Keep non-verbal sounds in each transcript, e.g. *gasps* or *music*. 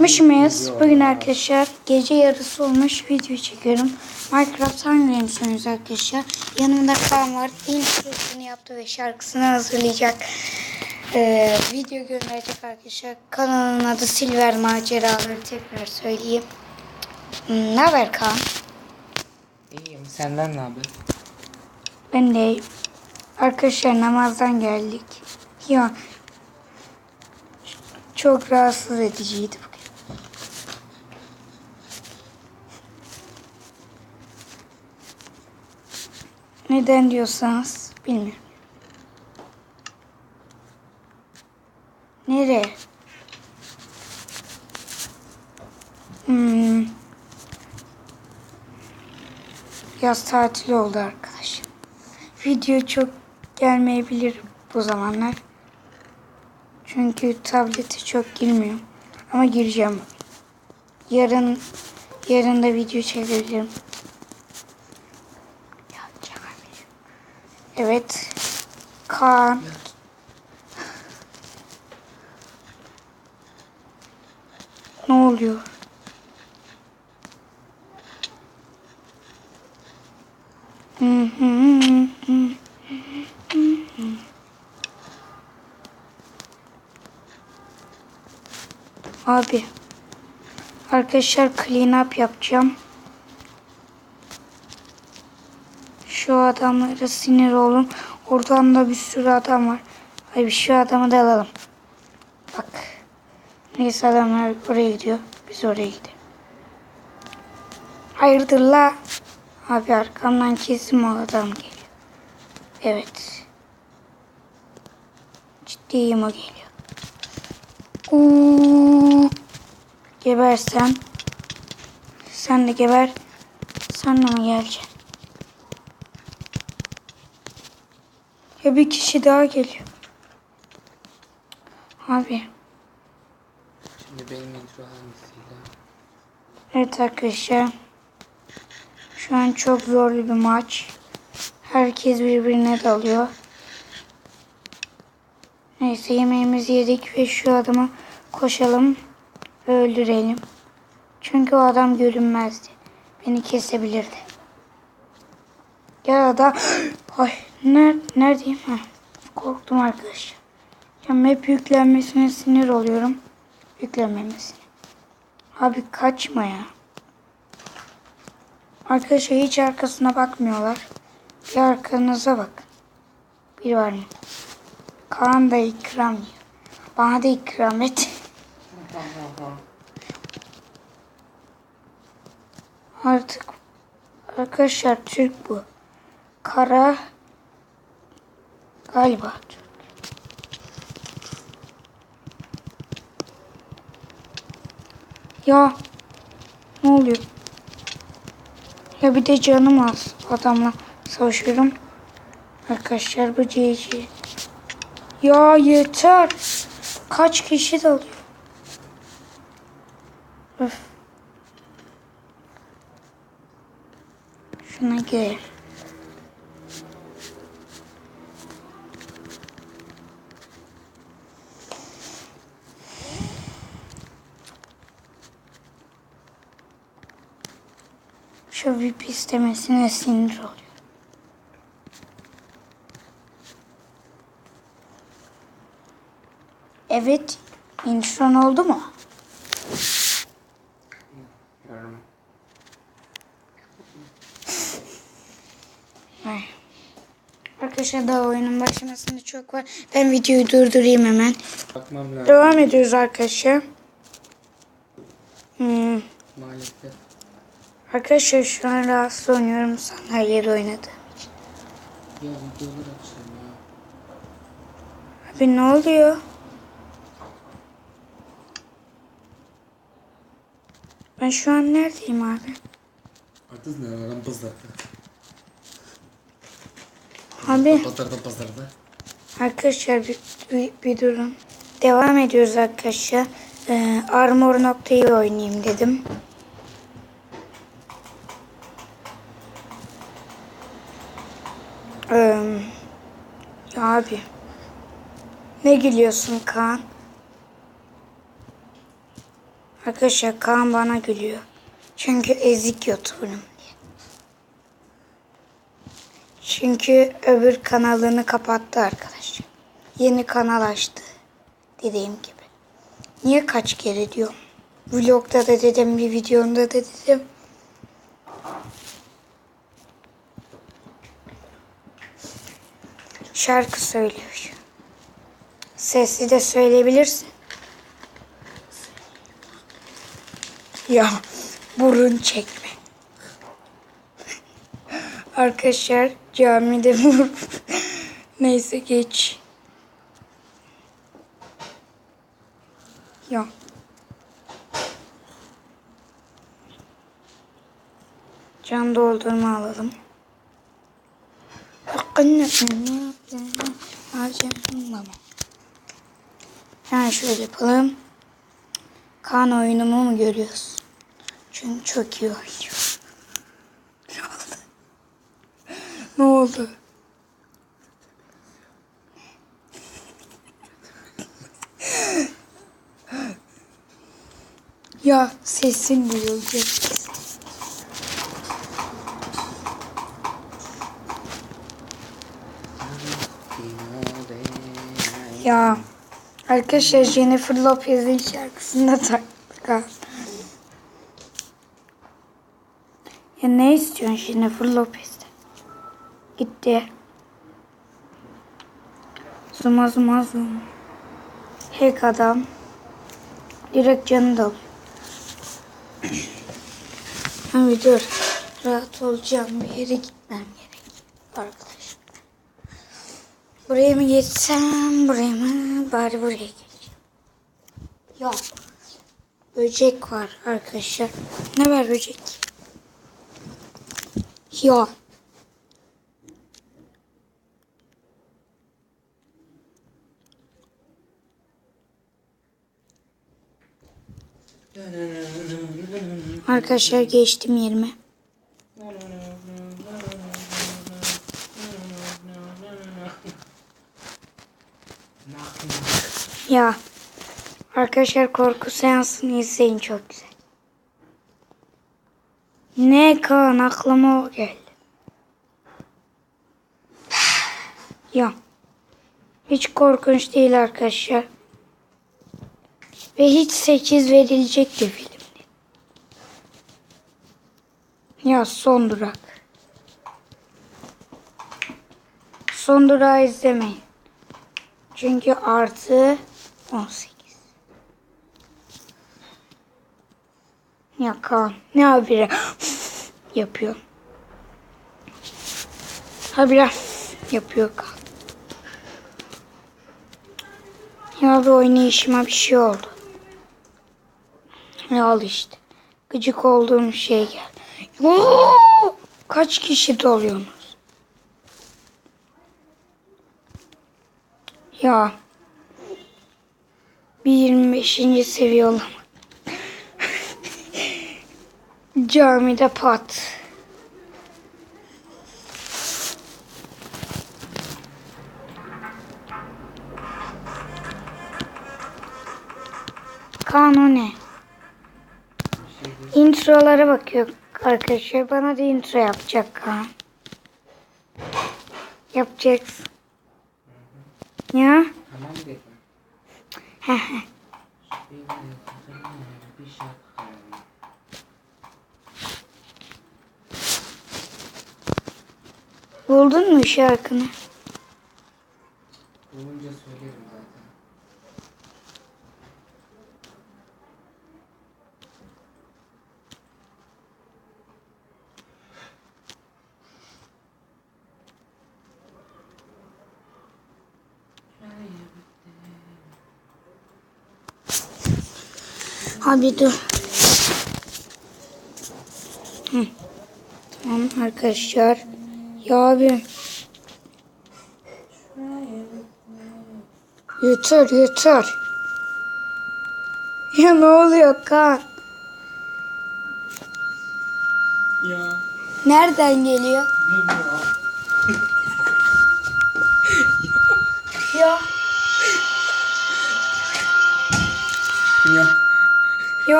Mış mıyız? Bugün arkadaşlar gece yarısı olmuş video çekiyorum. Minecraft Hunger oynuyoruz arkadaşlar. Yanımda Kaan var. Introsunu yaptı ve şarkısını hazırlayacak. Ee, video gönderecek arkadaşlar. Kanalın adı Silver Maceraları tekrar söyleyeyim. Hmm, ne haber Kaan? İyiyim. Senden ne haber? Ben de iyiyim. Arkadaşlar namazdan geldik. Ya çok rahatsız ediciydi bugün. Neden diyorsanız bilmiyorum. Nereye? Hmm. Yaz tatili oldu arkadaşlar. Video çok gelmeyebilir bu zamanlar. Çünkü tablete çok girmiyor. Ama gireceğim. Yarın yarın da video çekebilirim. Evet. Kaan. Ne oluyor? Hı hı hı hı. Abi. Arkadaşlar clean up yapacağım. Şu adamlara sinir olun. Oradan da bir sürü adam var. Ay şu adamı da alalım. Bak. Neyse adamlar oraya gidiyor. Biz oraya gidelim. Hayırdır la? Abi arkamdan kesin o adam geliyor. Evet. Ciddiyim o geliyor. Uuu. Gebersen. Sen de geber. Sen de mi geleceksin? Ya bir kişi daha geliyor. Abi. Şimdi benim intro hangisiydi? Evet arkadaşlar. Şu an çok zorlu bir maç. Herkes birbirine dalıyor. Neyse yemeğimizi yedik ve şu adamı koşalım öldürelim. Çünkü o adam görünmezdi. Beni kesebilirdi. Ya adam... *gasps* Ay ner neredeyim? Ha, korktum arkadaşlar. Ya map yüklenmesine sinir oluyorum. Yüklenmemesine. Abi kaçma ya. Arkadaşlar hiç arkasına bakmıyorlar. Bir arkanıza bak. Bir var mı? Kaan da ikram. Bana da ikram et. *laughs* Artık arkadaşlar Türk bu. Kara galiba Türk. Ya ne oluyor? Ya bir de canım az adamla savaşıyorum. Arkadaşlar bu GG. Ya yeter. Kaç kişi dalıyor? Öf. Şuna gel. Şu VIP istemesine sinir oluyor. Evet, intron oldu mu? Ay. Arkadaşlar daha oyunun başlamasında çok var. Ben videoyu durdurayım hemen. Bakmam lazım. Devam ediyoruz arkadaşlar. Hmm. Maalesef. Arkadaşlar şu an rahatsız oynuyorum sandalyede oynadı. Ya videolar açayım ya. Abi ne oluyor? Ben şu an neredeyim abi? Artık ne lan pazarda? Abi Pazarda pazarda. arkadaşlar bir, bir, bir durun. Devam ediyoruz arkadaşlar. Ee, armor noktayı oynayayım dedim. Ee, ya abi. Ne gülüyorsun Kaan? Arkadaşlar Kaan bana gülüyor. Çünkü ezik YouTuber'ım Çünkü öbür kanalını kapattı arkadaşlar. Yeni kanal açtı. Dediğim gibi. Niye kaç kere diyorum. Vlogda da dedim, bir videomda da dedim. Şarkı söylüyor. Sesli de söyleyebilirsin. Ya burun çekme. Arkadaşlar camide vur. *laughs* Neyse geç. Ya. Can doldurma alalım. Yani şöyle yapalım. Kan oyunumu mu görüyoruz? Çünkü çok iyi oynuyor. Ne oldu? Ne oldu? ya sesin duyulacak. Ya arkadaşlar Jennifer Lopez'in şarkısını da taktık ha. Ya ne istiyorsun Jennifer Lopez'den? Gitti. Zuma zuma zuma. Hack adam. Direkt canı da alıyor. *clears throat* Abi dur. Rahat olacağım bir yere gitmem gerek. Arkadaşlar. Buraya mı geçsem, buraya mı? Bari buraya geçeyim. Yok. Böcek var arkadaşlar. Ne var böcek? Yok. Arkadaşlar geçtim yerime. Ya arkadaşlar korku seansını izleyin çok güzel. Ne kan aklıma o geldi. Ya hiç korkunç değil arkadaşlar. Ve hiç 8 verilecek bir film. Ya son durak. Son durağı izlemeyin. Çünkü artı 18. Ya Kaan ne habire *gasps* yapıyor. Habire *laughs* yapıyor Kaan. Ya bir oynayışıma bir şey oldu. Ya al işte. Gıcık olduğum şey geldi. Oo! Kaç kişi doluyorsunuz? Ya. Bir 25. seviye olamadım. *laughs* Camide pat. Ne? Introlara bakıyor arkadaşlar. Bana da intro yapacak Kaan. Yapacaksın. Ya. Tamam. Hehe. Bir şarkı kaldı. Buldun mu şarkını? Bulunca söylerim zaten. Abi dur. Hı. Tamam arkadaşlar. Ya abi. Yeter yeter. Ya ne oluyor Kaan? Ya. Nereden geliyor? Bilmiyorum.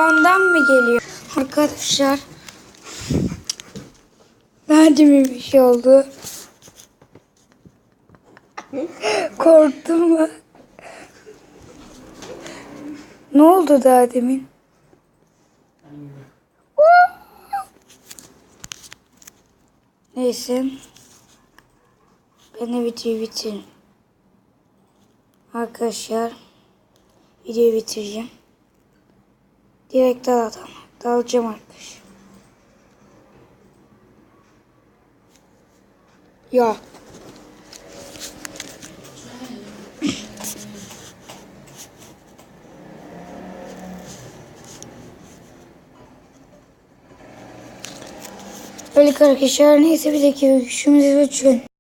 Ondan mı geliyor? Arkadaşlar. Daha demin bir şey oldu. *laughs* Korktum mu? Ne oldu daha demin? Neyse. Ben de videoyu bitireyim. Arkadaşlar. Videoyu bitireceğim. Direkt dalacağım. Dalacağım arkadaşlar. Ya. Öyle arkadaşlar neyse bir dakika görüşümüz lütfen.